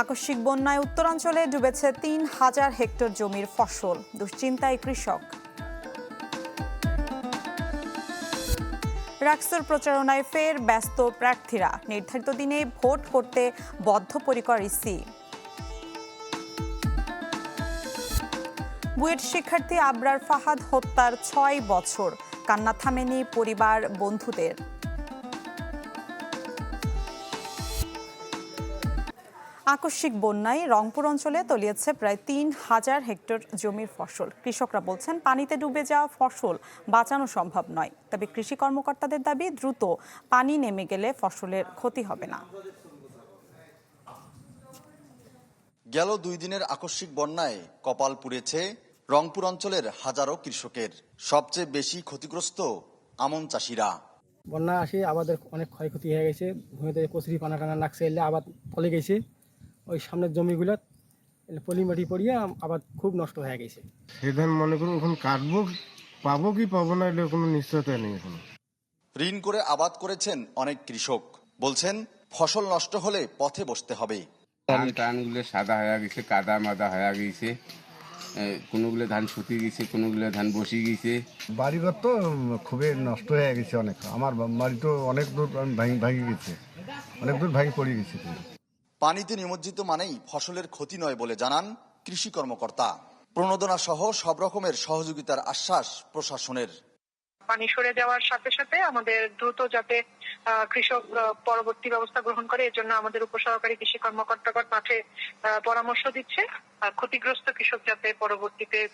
আকস্মিক বন্যায় উত্তরাঞ্চলে ডুবেছে তিন হাজার হেক্টর জমির ফসল। দুশ্চিন্তায় কৃষক। রাক্সর প্রচারণায় ফের ব্যস্ত প্রার্থীরা। নির্ধারিত দিনে ভোট করতে বদ্ধপরিকর ইসি। বুয়েট শিক্ষার্থী আবরার ফাহাদ হত্যার ছয় বছর। কান্না থামেনি পরিবার বন্ধুদের আকস্মিক বন্যায় রংপুর অঞ্চলে তলিয়েছে প্রায় তিন হাজার হেক্টর জমির ফসল। কৃষকরা বলছেন পানিতে ডুবে যাওয়া ফসল বাঁচানো সম্ভব নয়। তবে কৃষি কর্মকর্তাদের দাবি দ্রুত পানি নেমে গেলে ফসলের ক্ষতি হবে না। গেল দুই দিনের আকস্মিক বন্যায় কপাল পুড়েছে রংপুর অঞ্চলের হাজারো কৃষকের। সবচেয়ে বেশি ক্ষতিগ্রস্ত আমন চাষিরা। বন্যা আসে আমাদের অনেক ক্ষয়ক্ষতি হয়ে গেছে। ভূমিতে কচুরি পানা টানা লাগছে এলে আবার ফলে গেছে। ওই সামনের জমিগুলো পলি মাটি পড়িয়ে আবার খুব নষ্ট হয়ে গেছে। সে ধান মনে করুন এখন কাটবো পাবো কি পাবো না এটা কোনো নিশ্চয়তা নেই এখন। ঋণ করে আবাদ করেছেন অনেক কৃষক। বলছেন ফসল নষ্ট হলে পথে বসতে হবে। ধান টানগুলো সাদা হয়ে গেছে কাদা মাদা হয়ে গেছে। কোনোগুলো ধান শুকিয়ে গেছে কোনোগুলো ধান বসে গেছে। বাড়িঘর তো খুবই নষ্ট হয়ে গেছে অনেক। আমার বাড়ি তো অনেক দূর ভাঙি ভাঙি গেছে। অনেক দূর ভাঙি পড়ে গেছে। পানিতে নিমজ্জিত মানেই ফসলের ক্ষতি নয় বলে জানান কৃষি কর্মকর্তা। প্রণোদনা সহ সব রকমের সহযোগিতার আশ্বাস প্রশাসনের। পানি সরে যাওয়ার সাথে সাথে আমাদের দ্রুত যাতে কৃষক পরবর্তী ব্যবস্থা গ্রহণ করে এর জন্য আমাদের উপসহকারী কৃষি কর্মকর্তাগণ মাঠে আহ, পরামর্শ দিচ্ছে। আর ক্ষতিগ্রস্ত কৃষক যাতে পরবর্তীতে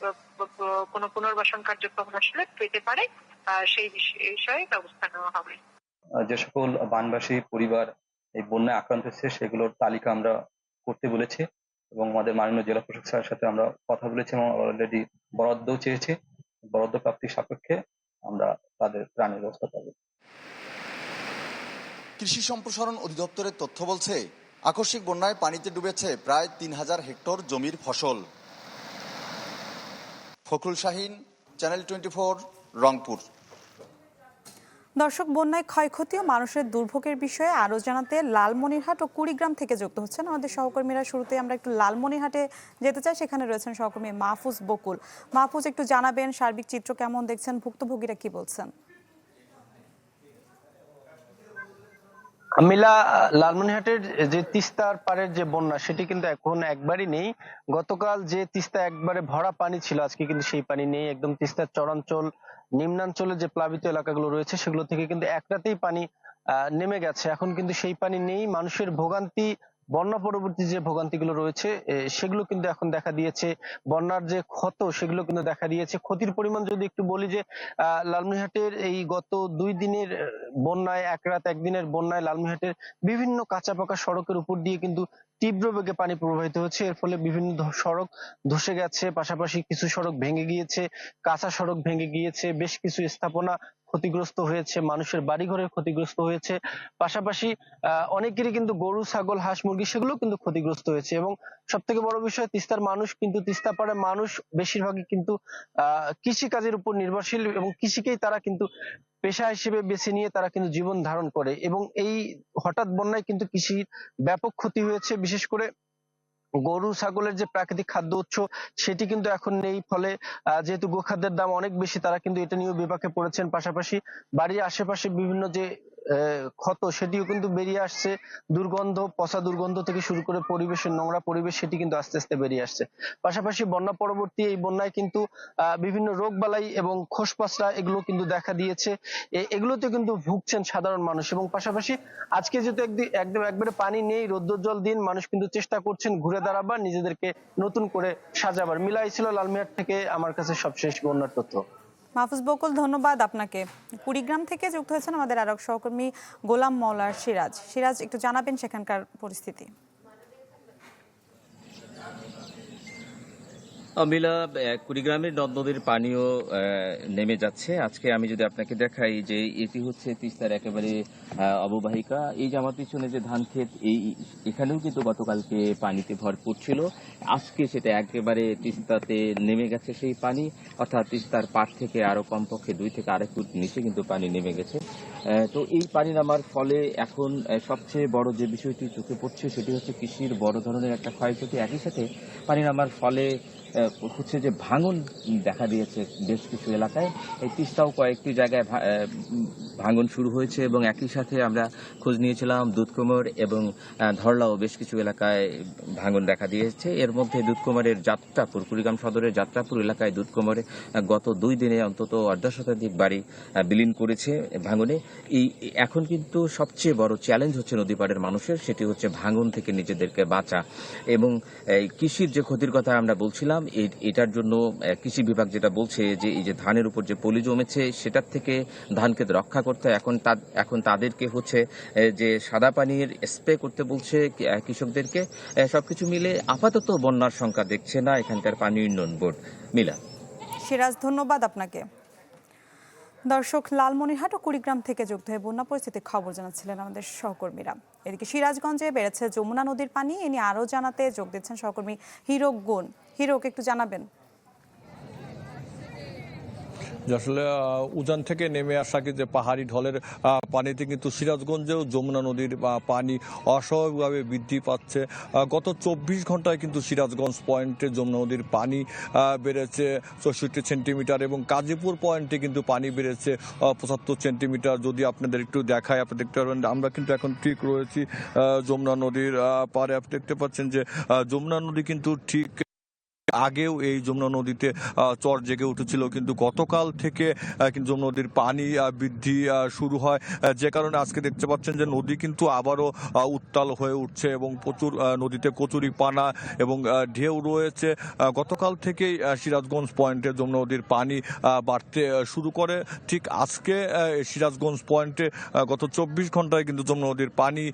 কোনো পুনর্বাসন কার্যক্রম আসলে পেতে পারে আহ, সেই বিষ- বিষয়ে ব্যবস্থা নেওয়া হবে। যে সকল বানবাসী পরিবার এই বন্যায় আক্রান্ত হচ্ছে, সেগুলোর তালিকা আমরা করতে বলেছি এবং আমাদের মাননীয় জেলা প্রশাসক স্যারের সাথে আমরা কথা বলেছি এবং অলরেডি বরাদ্দও চেয়েছি। বরাদ্দ প্রাপ্তির সাপেক্ষে আমরা তাদের প্রাণের ব্যবস্থা করব। কৃষি সম্প্রসারণ অধিদপ্তরের তথ্য বলছে, আকস্মিক বন্যায় পানিতে ডুবেছে প্রায় তিন হাজার হেক্টর জমির ফসল। Fakhrul Shahin, channel twenty four, Rangpur. দর্শক, বন্যায় ক্ষয়ক্ষতি ও মানুষের দুর্ভোগের বিষয়ে আরও জানাতে লালমনিরহাট ও কুড়িগ্রাম থেকে যুক্ত হচ্ছেন আমাদের সহকর্মীরা। শুরুতে আমরা একটু লালমনিরহাটে যেতে চাই, সেখানে রয়েছেন সহকর্মী মাহফুজ বকুল। মাহফুজ, একটু জানাবেন সার্বিক চিত্র কেমন দেখছেন, ভুক্তভোগীরা কি বলছেন? মিলা, লালমনিরহাটের যে তিস্তার পাড়ের যে বন্যা, সেটি কিন্তু এখন একবারই নেই। গতকাল যে তিস্তা একবারে ভরা পানি ছিল, আজকে কিন্তু সেই পানি নেই। একদম তিস্তার চরাঞ্চল নিম্নাঞ্চলে যে প্লাবিত এলাকাগুলো রয়েছে সেগুলো থেকে কিন্তু এক রাতেই পানি নেমে গেছে। এখন কিন্তু সেই পানি নেই। মানুষের ভোগান্তি বন্যা পরবর্তী যে ভোগান্তিগুলো রয়েছে সেগুলো কিন্তু এখন দেখা দিয়েছে। বন্যার যে ক্ষত সেগুলো কিন্তু দেখা দিয়েছে। ক্ষতির পরিমাণ যদি একটু বলি যে আহ, লালমনিরহাটের এই গত দুই দিনের বন্যায় এক রাত একদিনের বন্যায় লালমনিরহাটের বিভিন্ন কাঁচা পাকা সড়কের উপর দিয়ে কিন্তু তীব্র বেগে পানি প্রবাহিত হচ্ছে। এর ফলে বিভিন্ন সড়ক ধসে গেছে, পাশাপাশি কিছু সড়ক ভেঙে গিয়েছে, কাঁচা সড়ক ভেঙে গিয়েছে, বেশ কিছু স্থাপনা ক্ষতিগ্রস্ত হয়েছে মানুষের বাড়িঘরের ক্ষতিগ্রস্ত হয়েছে। পাশাপাশি আহ, অনেকেরই কিন্তু গরু ছাগল হাঁস মুরগি সেগুলো কিন্তু ক্ষতিগ্রস্ত হয়েছে এবং সব থেকে বড় বিষয় তিস্তার মানুষ কিন্তু তিস্তা পাড়ার মানুষ বেশিরভাগই কিন্তু আহ কৃষি কাজের উপর নির্ভরশীল এবং কৃষিকেই তারা কিন্তু পেশা হিসেবে বেছে নিয়ে তারা কিন্তু জীবন ধারণ করে এবং এই হঠাৎ বন্যায় কিন্তু কৃষির ব্যাপক ক্ষতি হয়েছে। বিশেষ করে গরু, ছাগলের যে প্রাকৃতিক খাদ্য উৎস, সেটি কিন্তু এখন নেই। ফলে যেহেতু গোখাদ্যের দাম অনেক বেশি, তারা কিন্তু এটা নিয়েও বিপাকে পড়েছেন। পাশাপাশি বাড়ির আশেপাশে বিভিন্ন যে ক্ষত সেটিও কিন্তু বেরিয়ে আসছে। দুর্গন্ধ, পচা দুর্গন্ধ থেকে শুরু করে পরিবেশের নোংরা পরিবেশ সেটি কিন্তু আস্তে আস্তে বেরিয়ে আসছে। পাশাপাশি বন্যা পরবর্তী এই বন্যায় কিন্তু বিভিন্ন রোগ বালাই এবং খোসপচরা এগুলো কিন্তু দেখা দিয়েছে। এগুলোতে কিন্তু ভুগছেন সাধারণ মানুষ এবং পাশাপাশি আজকে যেহেতু একদি- একদম একবারে পানি নেই রৌদ্র জল দিন, মানুষ কিন্তু চেষ্টা করছেন ঘুরে দাঁড়াবার, নিজেদেরকে নতুন করে সাজাবার। মিলাই ছিল লালমিয়ার থেকে আমার কাছে সবশেষ বন্যার তথ্য। মাহফুজ বকুল, ধন্যবাদ আপনাকে। কুড়িগ্রাম থেকে যুক্ত হয়েছেন আমাদের আরক সহকর্মী গোলাম মৌলার সিরাজ। সিরাজ, একটু জানাবেন সেখানকার পরিস্থিতি। মিলা কুড়িগ্রামের নদ নদীর পানিও নেমে যাচ্ছে। আজকে আমি যদি আপনাকে দেখাই যে এটি হচ্ছে তিস্তার একেবারে অববাহিকা। এই যে আমার পিছনে যে ধান ক্ষেত, এই, এখানেও কিন্তু গতকালকে পানিতে ভরপুর ছিল। আজকে সেটা একেবারে তিস্তাতে নেমে গেছে সেই পানি। অর্থাৎ তিস্তার পাড় থেকে আরও কমপক্ষে দুই থেকে আড়াই ফুট নিচে কিন্তু পানি নেমে গেছে। তো এই পানি নামার ফলে এখন সবচেয়ে বড় যে বিষয়টি চোখে পড়ছে সেটি হচ্ছে কৃষির বড় ধরনের একটা ক্ষয়ক্ষতি। একই সাথে পানি নামার ফলে হচ্ছে যে ভাঙন দেখা দিয়েছে বেশ কিছু এলাকায়। এই তিস্তাও কয়েকটি জায়গায় ভাঙন শুরু হয়েছে এবং একই সাথে আমরা খোঁজ নিয়েছিলাম দুধকুমর এবং ধরলাও বেশ কিছু এলাকায় ভাঙন দেখা দিয়েছে। এর মধ্যে দুধকুমারের যাত্রাপুর, কুড়িগ্রাম সদরের যাত্রাপুর এলাকায় দুধকুমারে গত দুই দিনে অন্তত অর্ধ শতাধিক বাড়ি বিলীন করেছে ভাঙনে। এই, এখন কিন্তু সবচেয়ে বড় চ্যালেঞ্জ হচ্ছে নদীপাড়ের মানুষের, সেটি হচ্ছে ভাঙন থেকে নিজেদেরকে বাঁচা। এবং কৃষির যে ক্ষতির কথা আমরা বলছিলাম এই- এটার জন্য কৃষি বিভাগ যেটা বলছে যে, এই যে ধানের উপর যে পলি জমেছে, সেটার থেকে ধান ধানকে রক্ষা করতে এখন এখন তাদেরকে হচ্ছে যে সাদা পানির স্প্রে করতে বলছে কৃষকদেরকে সবকিছু মিলে আপাতত বন্যার সংখ্যা দেখছে না এখানকার পানি উন্নয়ন বোর্ড। মিলা। সিরাজ, ধন্যবাদ আপনাকে। দর্শক লালমনিরহাট ও কুড়িগ্রাম থেকে যুক্ত হয়ে বন্যা পরিস্থিতির খবর জানাচ্ছিলেন আমাদের সহকর্মীরা। এদিকে সিরাজগঞ্জে বেড়েছে যমুনা নদীর পানি, এ নিয়ে আরও জানাতে যোগ দিচ্ছেন সহকর্মী হিরক গুণ। হিরক, একটু জানাবেন? আসলে উজান থেকে নেমে আসা যে পাহাড়ি ঢলের পানিতে কিন্তু সিরাজগঞ্জেও যমুনা নদীর পানি অস্বাভাবিকভাবে বৃদ্ধি পাচ্ছে। গত চব্বিশ ঘন্টায় কিন্তু সিরাজগঞ্জ পয়েন্টে যমুনা নদীর পানি বেড়েছে চৌষট্টি সেন্টিমিটার এবং কাজীপুর পয়েন্টে কিন্তু পানি বেড়েছে পঁচাত্তর সেন্টিমিটার। যদি আপনাদের একটু দেখায় আপনি দেখতে পারবেন আমরা কিন্তু এখন ঠিক রয়েছি যমুনা নদীর পাড়ে আপনি দেখতে পাচ্ছেন যে যমুনা নদী কিন্তু ঠিক আগেও এই যমুনা নদীতে চর জেগে উঠেছিল। কিন্তু গতকাল থেকে কিন্তু যমুনা নদীর পানি বৃদ্ধি শুরু হয়। যে কারণে আজকে দেখতে পাচ্ছেন যে নদী কিন্তু আবারও উত্তাল হয়ে উঠছে এবং প্রচুর নদীতে কচুরি পানা এবং ঢেউ রয়েছে। গতকাল থেকেই সিরাজগঞ্জ পয়েন্টে যমুনা নদীর পানি বাড়তে শুরু করে। ঠিক আজকে সিরাজগঞ্জ পয়েন্টে গত চব্বিশ ঘন্টায় কিন্তু যমুনা নদীর পানি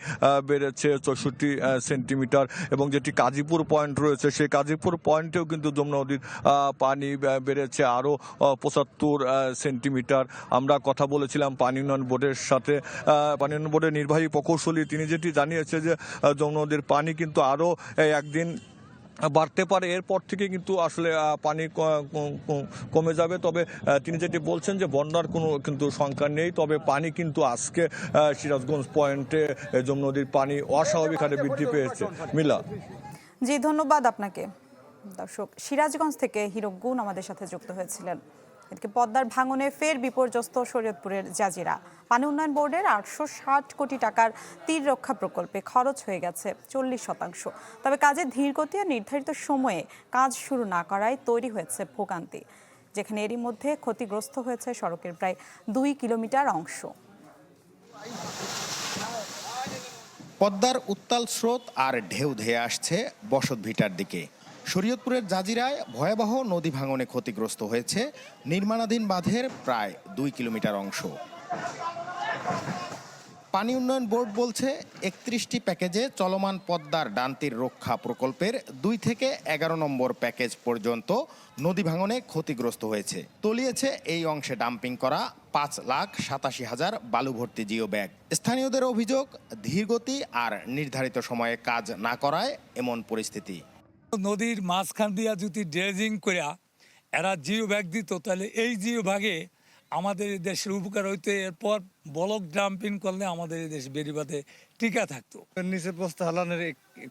বেড়েছে চৌষট্টি সেন্টিমিটার এবং যেটি কাজীপুর পয়েন্ট রয়েছে, সেই কাজীপুর পয়েন্টেও কিন্তু যমুনা নদীর পানি বেড়েছে আরও পঁচাত্তর সেন্টিমিটার। আমরা কথা বলেছিলাম পানি উন্নয়ন বোর্ডের সাথে পানি উন্নয়ন বোর্ডের নির্বাহী প্রকৌশলী। তিনি যেটি জানিয়েছে যে যমুনা নদীর পানি কিন্তু আরও একদিন বাড়তে পারে। এরপর থেকে কিন্তু আসলে পানি কমে যাবে। তবে তিনি যেটি বলছেন যে, বন্যার কোনো কিন্তু সংখ্যা নেই। তবে পানি কিন্তু আজকে সিরাজগঞ্জ পয়েন্টে যমুনা নদীর পানি অস্বাভাবিক হারে বৃদ্ধি পেয়েছে। মিলা। জি, ধন্যবাদ আপনাকে। দর্শক, সিরাজগঞ্জ থেকে হিরক গুণ আমাদের সাথে যুক্ত হয়েছিলেন। এদিকে পদ্মার ভাঙনে ফের বিপর্যস্ত শরীয়তপুরের জাজিরা। পানি উন্নয়ন বোর্ডের আটশো ষাট কোটি টাকার তীর রক্ষা প্রকল্পে খরচ হয়ে গেছে চল্লিশ শতাংশ। তবে কাজের ধীরগতি আর নির্ধারিত সময়ে কাজ শুরু না করায় তৈরি হয়েছে ভোগান্তি, যেখানে এরই মধ্যে ক্ষতিগ্রস্ত হয়েছে সড়কের প্রায় দুই কিলোমিটার অংশ। পদ্মার উত্তাল স্রোত আর ঢেউ ধেয়ে আসছে বসত ভিটার দিকে। শরীয়তপুরের জাজিরায় ভয়াবহ নদী ভাঙনে ক্ষতিগ্রস্ত হয়েছে। নির্মাণাধীন বাঁধের প্রায় দুই কিলোমিটার অংশ। পানি উন্নয়ন বোর্ড বলছে, একত্রিশটি প্যাকেজে চলমান পদ্মার ডান্তির রক্ষা প্রকল্পের দুই থেকে এগারো নম্বর প্যাকেজ পর্যন্ত নদী ভাঙনে ক্ষতিগ্রস্ত হয়েছে। তলিয়েছে এই অংশে ডাম্পিং করা পাঁচ লাখ সাতাশি হাজার বালু ভর্তি জিও ব্যাগ স্থানীয়দের অভিযোগ, ধীরগতি আর নির্ধারিত সময়ে কাজ না করায় এমন পরিস্থিতি। নদীর মাঝখান দিয়া যদি ড্রেজিং করিয়া এরা জিও ব্যাগ দিত তাহলে এই জিও ভাগে আমাদের এই দেশের উপকার হইতো। এরপর বলক ডাম্পিং করলে আমাদের এই দেশ বেরিবাদে টিকা থাকতো। নিচে বস্তা হালানোর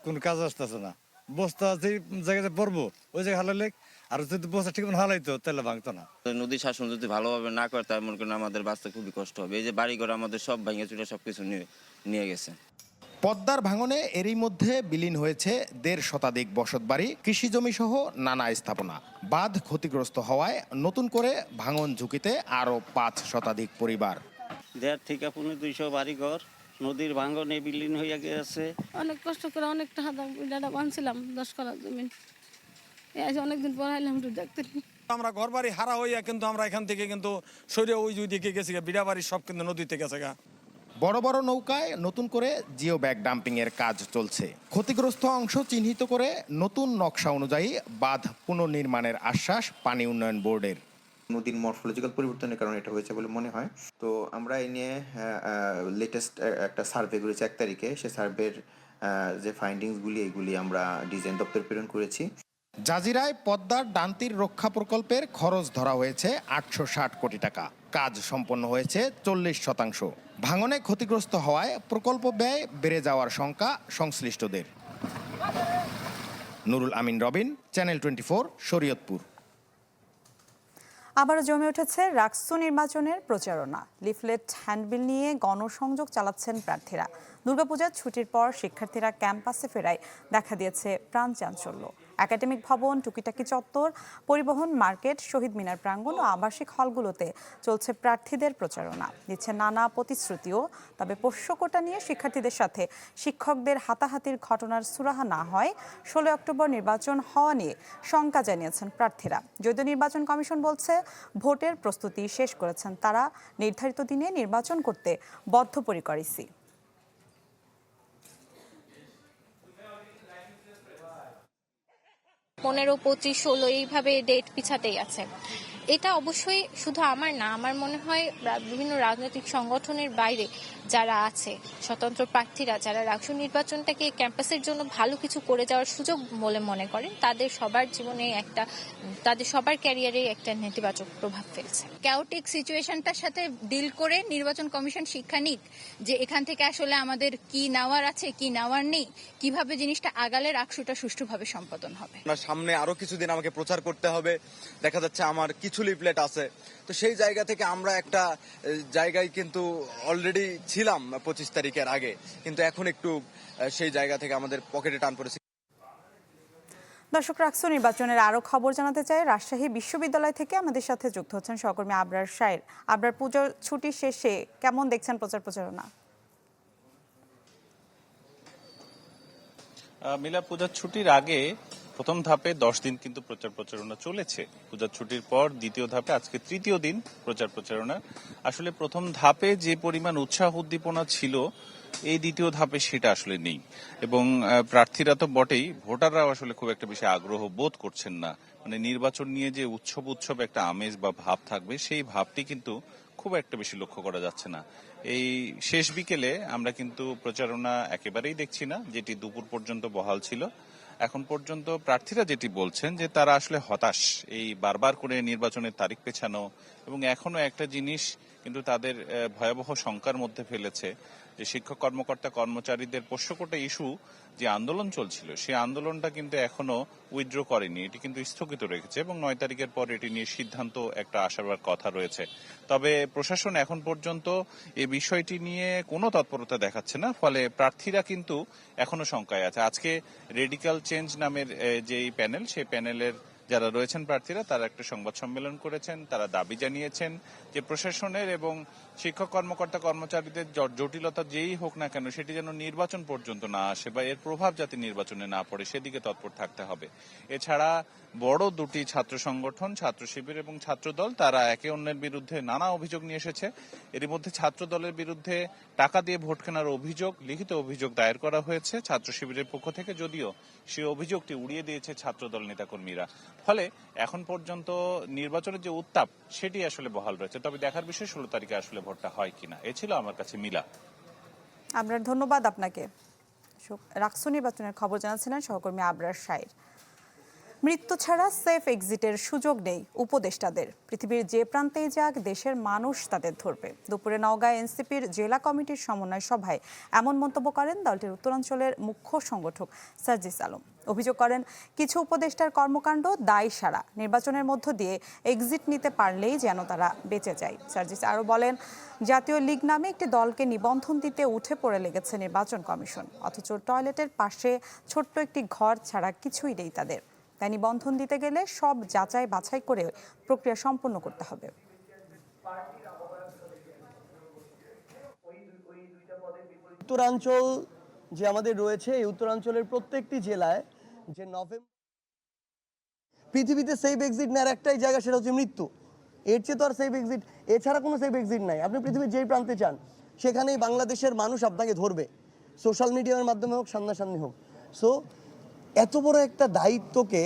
কোনো কাজ আসতেছে না। বস্তা যে জায়গাতে পড়ব ওই জায়গায় হালালে আর যদি বস্তা ঠিক মতো হালাইতো তাহলে ভাঙতো না। নদী শাসন যদি ভালোভাবে না করে তাহলে মনে করেন আমাদের বাঁচতে খুবই কষ্ট হবে। এই যে বাড়িঘর আমাদের সব ভেঙে চুরে সবকিছু নিয়ে নিয়ে গেছে। পদ্মার ভাঙনে এরই মধ্যে বিলীন হয়েছে দেড় শতাধিক বসতবাড়ি কৃষি জমি সহ নানা স্থাপনা। বাঁধ ক্ষতিগ্রস্ত হওয়ায় নতুন করে ভাঙন ঝুঁকিতে আরও পাঁচ শতাধিক পরিবার। দেড় থেকে পনেরো দুইশো বাড়ি ঘর নদীর ভাঙনে বিলীন হইয়া গেছে অনেক কষ্ট করে অনেক টাকা দাম ডাটা বানছিলাম দশ এই আজ অনেকদিন পর আইলাম একটু দেখতে। আমরা ঘর বাড়ি হারা হইয়া কিন্তু আমরা এখান থেকে কিন্তু সরিয়ে ওই দুই দিকে গেছি বিড়া বাড়ি সব কিন্তু নদীতে গেছে গা। বড় বড় নৌকায় নতুন করে জিও ব্যাগ ডাম্পিং এর কাজ চলছে। ক্ষতিগ্রস্ত অংশ চিহ্নিত করে নতুন নকশা অনুযায়ী বাঁধ পুনর্নির্মাণের আশ্বাস পানি উন্নয়ন বোর্ডের। নদীর মরফোলজিক্যাল পরিবর্তনের কারণে এটা হয়েছে বলে মনে হয়। তো আমরা এই নিয়ে লেটেস্ট একটা সার্ভে করেছি এক তারিখে। সে সার্ভের যে ফাইন্ডিংসগুলি এগুলি আমরা ডিজাইন দপ্তর প্রেরণ করেছি। জাজিরায় পদ্মার ডান্তির রক্ষা প্রকল্পের খরচ ধরা হয়েছে আটশো ষাট কোটি টাকা। কাজ সম্পন্ন হয়েছে চল্লিশ শতাংশ। ভাঙনে ক্ষতিগ্রস্ত হওয়ায় প্রকল্প ব্যয় বেড়ে যাওয়ার শঙ্কা সংশ্লিষ্টদের। Nurul Amin Robin, channel twenty four, Shariatpur. আবারও জমে উঠেছে রাকসু নির্বাচনের প্রচারণা। লিফলেট, হ্যান্ডবিল নিয়ে গণসংযোগ চালাচ্ছেন প্রার্থীরা। দুর্গাপূজার ছুটির পর শিক্ষার্থীরা ক্যাম্পাসে ফেরায়। দেখা দিয়েছে প্রাণ চাঞ্চল্য একাডেমিক ভবন, টুকিটাকি চত্বর, পরিবহন মার্কেট, শহীদ মিনার প্রাঙ্গণ ও আবাসিক হলগুলোতে চলছে প্রার্থীদের প্রচারণা। দিচ্ছে নানা প্রতিশ্রুতিও, তবে পোষ্যকোটা নিয়ে শিক্ষার্থীদের সাথে শিক্ষকদের হাতাহাতির ঘটনার সুরাহা না হয় ষোলো অক্টোবর নির্বাচন হওয়া নিয়ে শঙ্কা জানিয়েছেন প্রার্থীরা। যদিও নির্বাচন কমিশন বলছে, ভোটের প্রস্তুতি শেষ করেছেন তারা, নির্ধারিত দিনে নির্বাচন করতে বদ্ধপরিকর ইসি। পনেরো পঁচিশ ষোলো এইভাবে ডেট পিছাতেই আছে। এটা অবশ্যই শুধু আমার না আমার মনে হয় বিভিন্ন রাজনৈতিক সংগঠনের বাইরে যারা আছে স্বতন্ত্র প্রার্থীরা যারা রাষ্ট্র নির্বাচনটাকে ক্যাম্পাসের জন্য ভালো কিছু করে যাওয়ার সুযোগ বলে মনে করেন তাদের সবার জীবনে একটা তাদের সবার ক্যারিয়ারে একটা নেতিবাচক প্রভাব ফেলছে। ক্যাওটিক সিচুয়েশনটার সাথে ডিল করে নির্বাচন কমিশন শিক্ষা নিক যে এখান থেকে আসলে আমাদের কি নেওয়ার আছে কি নেওয়ার নেই কীভাবে জিনিসটা আগালে রাকসুটা সুষ্ঠুভাবে সম্পাদন হবে। সামনে আরও কিছুদিন আমাকে প্রচার করতে হবে দেখা যাচ্ছে আমার কিছু লিফলেট আছে। তো সেই জায়গা থেকে আমরা একটা জায়গায় কিন্তু অলরেডি ছিলাম পঁচিশ তারিখের আগে। কিন্তু এখন একটু সেই জায়গা থেকে আমাদের পকেটে টান পড়েছে। দর্শক রাকসু নির্বাচনের আরও খবর জানাতে চাই। রাজশাহী বিশ্ববিদ্যালয় থেকে আমাদের সাথে যুক্ত হচ্ছেন সহকর্মী আবরার সায়ের আবরার পুজোর ছুটি শেষে কেমন দেখছেন প্রচার প্রচারণা? মিলা পূজার ছুটির আগে প্রথম ধাপে দশ দিন কিন্তু প্রচার প্রচারণা চলেছে। পূজার ছুটির পর দ্বিতীয় ধাপে আজকে তৃতীয় দিন প্রচার প্রচারণা। আসলে প্রথম ধাপে যে পরিমাণ উৎসাহ উদ্দীপনা ছিল, এই দ্বিতীয় ধাপে সেটা আসলে নেই। এবং প্রার্থীরা তো বটেই, ভোটাররাও আসলে খুব একটা বেশি আগ্রহ বোধ করছেন না। মানে নির্বাচন নিয়ে যে উৎসব উৎসব একটা আমেজ বা ভাব থাকবে, সেই ভাবটি কিন্তু খুব একটা বেশি লক্ষ্য করা যাচ্ছে না। এই শেষ বিকেলে আমরা কিন্তু প্রচারণা একেবারেই দেখছি না, যেটি দুপুর পর্যন্ত বহাল ছিল। এখন পর্যন্ত প্রার্থীরা যেটি বলছেন যে তারা আসলে হতাশ। এই বারবার করে নির্বাচনের তারিখ পেছানো এবং এখনও একটা জিনিস কিন্তু তাদের ভয়াবহ শঙ্কার মধ্যে ফেলেছে। যে শিক্ষক কর্মকর্তা কর্মচারীদের পোষ্যকোটা ইস্যু যে আন্দোলন চলছিল সেই আন্দোলনটা কিন্তু এখনও উইথড্র করেনি। এটি কিন্তু স্থগিত রেখেছে এবং নয় তারিখের পর এটি নিয়ে সিদ্ধান্ত একটা আসার কথা রয়েছে। তবে প্রশাসন এখন পর্যন্ত এ বিষয়টি নিয়ে কোনো তৎপরতা দেখাচ্ছে না, ফলে প্রার্থীরা কিন্তু এখনও শঙ্কায় আছে। আজকে রেডিক্যাল চেঞ্জ নামের যেই প্যানেল, সেই প্যানেলের যারা রয়েছেন প্রার্থীরা, তারা একটা সংবাদ সম্মেলন করেছেন, তারা দাবি জানিয়েছেন যে প্রশাসনের এবং শিক্ষক কর্মকর্তা কর্মচারীদের জটিলতা যেই হোক না কেন, সেটি যেন নির্বাচন পর্যন্ত না আসে বা এর প্রভাব যাতে নির্বাচনে না পড়ে, সেদিকে তৎপর থাকতে হবে। এছাড়া বড় দুটি ছাত্র সংগঠন, ছাত্র শিবির এবং ছাত্রদল তারা একে অন্যের বিরুদ্ধে নানা অভিযোগ নিয়ে এসেছে। এরই মধ্যে ছাত্র দলের বিরুদ্ধে টাকা দিয়ে ভোট কেনার অভিযোগ, লিখিত অভিযোগ দায়ের করা হয়েছে ছাত্র শিবিরের পক্ষ থেকে, যদিও সেই অভিযোগটি উড়িয়ে দিয়েছে ছাত্রদল নেতাকর্মীরা। ফলে এখন পর্যন্ত নির্বাচনের যে উত্তাপ, সেটি আসলে বহাল রয়েছে। তবে দেখার বিষয়, ষোলো তারিখে আসলে ভোটটা হয় কিনা, এ ছিল আমার কাছে মিলা। আবরার ধন্যবাদ আপনাকে। রাকসু নির্বাচনের খবর জানাচ্ছিলেন সহকর্মী আবরার সায়ের মৃত্যু ছাড়া সেফ এক্সিটের সুযোগ নেই উপদেষ্টাদের। পৃথিবীর যে প্রান্তেই যাক, দেশের মানুষ তাদের ধরবে। দুপুরে নওগাঁ এনসিপির জেলা কমিটির সমন্বয় সভায় এমন মন্তব্য করেন দলটির উত্তরাঞ্চলের মুখ্য সংগঠক সার্জিস আলম। অভিযোগ করেন, কিছু উপদেষ্টার কর্মকাণ্ড দায় সারা। নির্বাচনের মধ্য দিয়ে এক্সিট নিতে পারলেই যেন তারা বেঁচে যায়। সার্জিস আরও বলেন, জাতীয় লীগ নামে একটি দলকে নিবন্ধন দিতে উঠে পড়ে লেগেছে নির্বাচন কমিশন। অথচ টয়লেটের পাশে ছোট্ট একটি ঘর ছাড়া কিছুই নেই তাদের। তাই নিবন্ধন দিতে গেলে সব যাচাই বাছাই করে প্রক্রিয়া সম্পন্ন করতে হবে। উত্তরাঞ্চল যে আমাদের রয়েছে, এই উত্তরাঞ্চলের প্রত্যেকটি জেলায় যে নভেম্বর পৃথিবীতে সেফ এক্সিট নেওয়ার একটাই জায়গা সেটা হচ্ছে মৃত্যু। এর চেয়ে তো আর সেফ এক্সিট এছাড়া কোনো সেফ এক্সিট নাই। আপনি পৃথিবীর যেই প্রান্তে চান সেখানেই বাংলাদেশের মানুষ আপনাকে ধরবে। সোশ্যাল মিডিয়ার মাধ্যমে হোক, সামনাসামনি হোক। সো এত বড় একটা দায়িত্বকে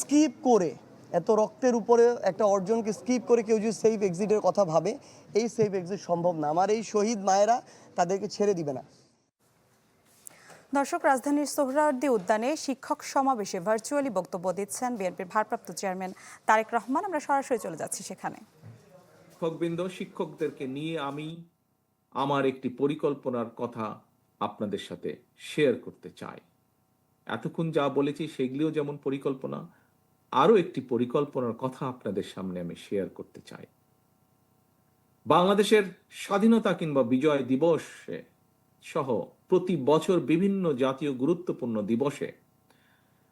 স্কিপ করে, এত রক্তের উপরে একটা অর্জনকে স্কিপ করে কেউ যদি সেফ এক্সিটের কথা ভাবে, এই সেফ এক্সিট সম্ভব না। আমার এই শহীদ মায়েরা তাদেরকে ছেড়ে দিবে না। দর্শক, রাজধানীর সোহরাওয়ার্দী উদ্যানে শিক্ষক সমাবেশে ভার্চুয়ালি বক্তব্য দিচ্ছেন বিএনপির ভারপ্রাপ্ত চেয়ারম্যান তারেক রহমান। আমরা সরাসরি চলে যাচ্ছি সেখানে। শিক্ষকবৃন্দ, শিক্ষকদেরকে নিয়ে আমি আমার একটি পরিকল্পনার কথা আপনাদের সাথে শেয়ার করতে চাই। এতক্ষণ যা বলেছি সেগুলিও যেমন পরিকল্পনা, আরও একটি পরিকল্পনার কথা আপনাদের সামনে আমি শেয়ার করতে চাই। বাংলাদেশের স্বাধীনতা কিংবা বিজয় দিবসে সহ প্রতি বছর বিভিন্ন জাতীয় গুরুত্বপূর্ণ দিবসে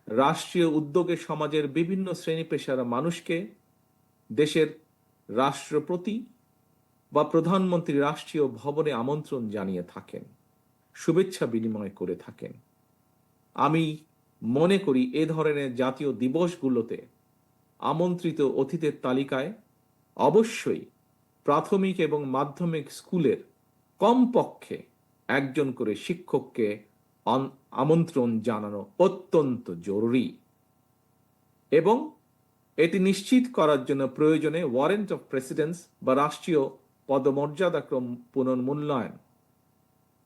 রাষ্ট্রীয় উদ্যোগে সমাজের বিভিন্ন শ্রেণি পেশার মানুষকে দেশের রাষ্ট্রপতি বা প্রধানমন্ত্রী রাষ্ট্রীয় ভবনে আমন্ত্রণ জানিয়ে থাকেন, শুভেচ্ছা বিনিময় করে থাকেন। আমি মনে করি এ ধরনের জাতীয় দিবসগুলোতে আমন্ত্রিত অতিথের তালিকায় অবশ্যই প্রাথমিক এবং মাধ্যমিক স্কুলের কমপক্ষে একজন করে শিক্ষককে আমন্ত্রণ জানানো অত্যন্ত জরুরি এবং এটি নিশ্চিত করার জন্য প্রয়োজনে ওয়ারেন্ট অফ প্রেসিডেন্স বা রাষ্ট্রীয় পদমর্যাদাক্রম পুনর্মূল্যায়ন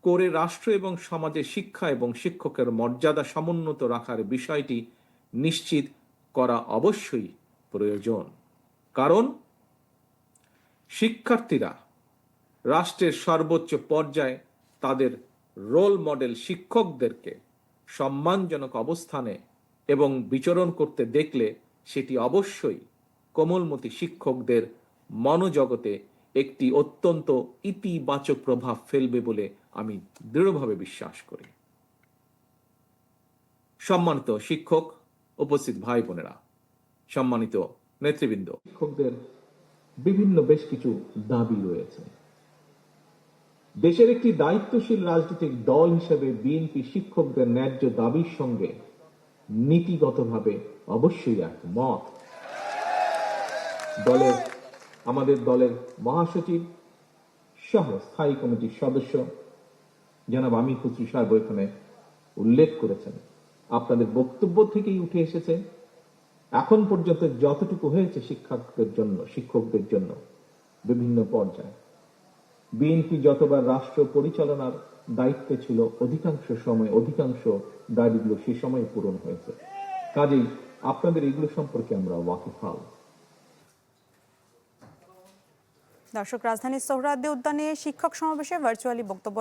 করে রাষ্ট্র এবং সমাজে শিক্ষা এবং শিক্ষকের মর্যাদা সমুন্নত রাখার বিষয়টি নিশ্চিত করা অবশ্যই প্রয়োজন। কারণ শিক্ষার্থীরা রাষ্ট্রের সর্বোচ্চ পর্যায়ে তাদের রোল মডেল শিক্ষকদেরকে সম্মানজনক অবস্থানে এবং বিচরণ করতে দেখলে সেটি অবশ্যই কোমলমতি শিক্ষকদের মনোজগতে একটি অত্যন্ত ইতিবাচক প্রভাব ফেলবে বলে আমি দৃঢ়ভাবে বিশ্বাস করি। সম্মানিত শিক্ষক, উপস্থিত ভাই বোনেরা, সম্মানিত নেতৃবৃন্দ, শিক্ষকদের বিভিন্ন বেশ কিছু দাবি রয়েছে। দেশের একটি দায়িত্বশীল রাজনৈতিক দল হিসেবে বিএনপি শিক্ষকদের ন্যায্য দাবির সঙ্গে নীতিগতভাবে অবশ্যই একমত। দলের, আমাদের দলের মহাসচিব, সহ স্থায়ী কমিটির সদস্য জনাব আমি খুচরু সাহেব এখানে উল্লেখ করেছেন। আপনাদের বক্তব্য থেকেই উঠে এসেছে, এখন পর্যন্ত যতটুকু হয়েছে শিক্ষকদের জন্য শিক্ষকদের জন্য বিভিন্ন পর্যায়ে। বিএনপি যতবার রাষ্ট্র পরিচালনার দায়িত্বে ছিল, অধিকাংশ সময়, অধিকাংশ দাবিগুলো সে সময় পূরণ হয়েছে। কাজেই আপনাদের এগুলো সম্পর্কে আমরা ওয়াকিফাল দর্শক, রাজধানীর সোহরাদ্দি উদ্যানে শিক্ষক সমাবেশে ভার্চুয়ালি বক্তব্য